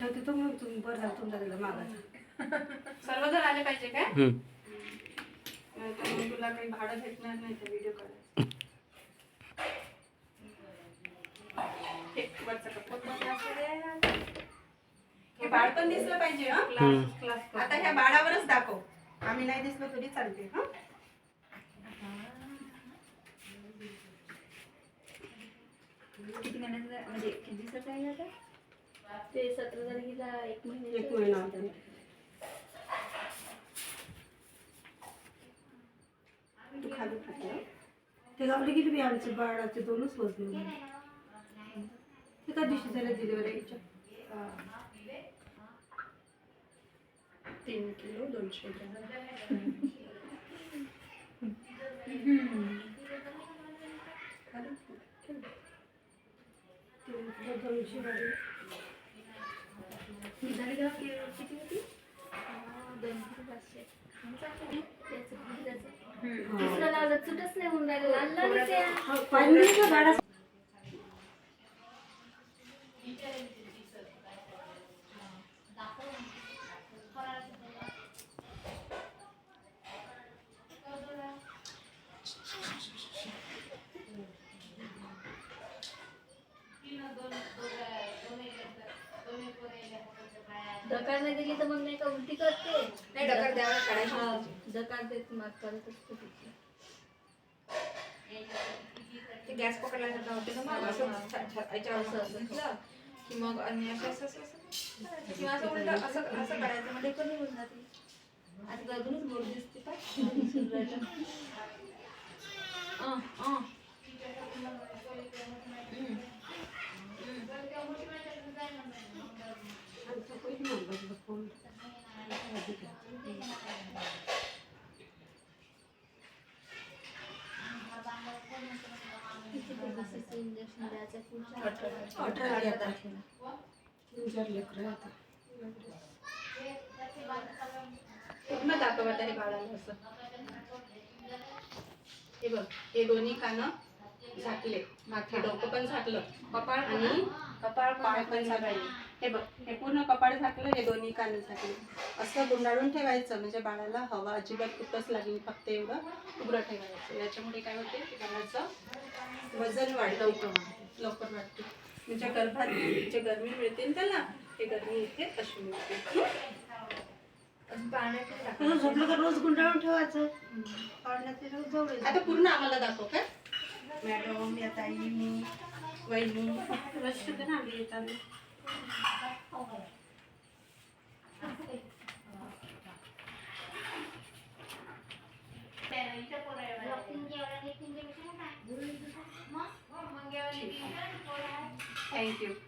ठेवते तो मग तुम्ही बरं झालं तुमचा तिला मागायचं सर्वजण आले पाहिजे काय हम्म. नाहीतर मग तुला काही भाडं भेटणार नाही व्हिडिओ हे. हे बाळ पण दिसलं पाहिजे हं? हम्म. क्लास आता ह्या बाळावरच दाखव आम्ही नाही दिसलो तरी चालते हं? किती महिन्याचा म्हणजे किती दिवसाचा आहे आता ते सतरा तारखेला एक एक महिन्याचं महिना होता तू खाली टाकलं. ते गावले गेली बी आमचे बाळाचे दोनच वजन ते त्या दिवशी झाले डिलिव्हरी यायच्या तीन किलो दोनशे ग्रॅम तीन किलो दोनशे वाले. किती होती अं, दोन किलो पाचशे? दुसरं लावलं सुटच नाही होऊन राहिलं लहान लहान त्या हा, पाहिलं नाही का बाळा डकार नाही दिली तर मग नाही का उलटी करते? नाही डकार द्यावा असते. डकार देत मग करत असते. ते गॅस पकडल्यासारखं होते ना मग असं याच्यावर असं असं. घेतलं की मग आणि असं असं असं. किंवा असं उलट असं असं करायचं म्हणजे पण निघून जाते. आता अजूनच गोड दिसते. का इंजेक्शन द्यायचं पुढच्या अठरा तारखेला तीन चार पूर्ण दाखव हे बाळाला असं हे बघ हे दोन्ही कानं झाकले. माथे डोकं पण झाकलं. कपाळ आणि कपाळ पाय पण झाकले हे बघ हे पूर्ण कपाळ झाकलं हे दोन्ही कानं झाकले. असं गुंडाळून ठेवायचं म्हणजे बाळाला हवा अजिबात कुठंच लागली फक्त एवढं उघडं ठेवायचं. याच्यामुळे काय होते की बाळाचं वजन वाढतं. लवकर वाढते. लवकर वाढते. म्हणजे गर्भात जे गरमी मिळते ना त्याला ते गरमी इथे अशी मिळते. पाण्यात रोज टाकायचं. झोपलं तर रोज गुंडाळून ठेवायचं. रोज जवळ. आता पूर्ण आम्हाला दाखव काय? मॅडम या ताई मी वहिनी रश होते ना आम्ही येताना थँक्यू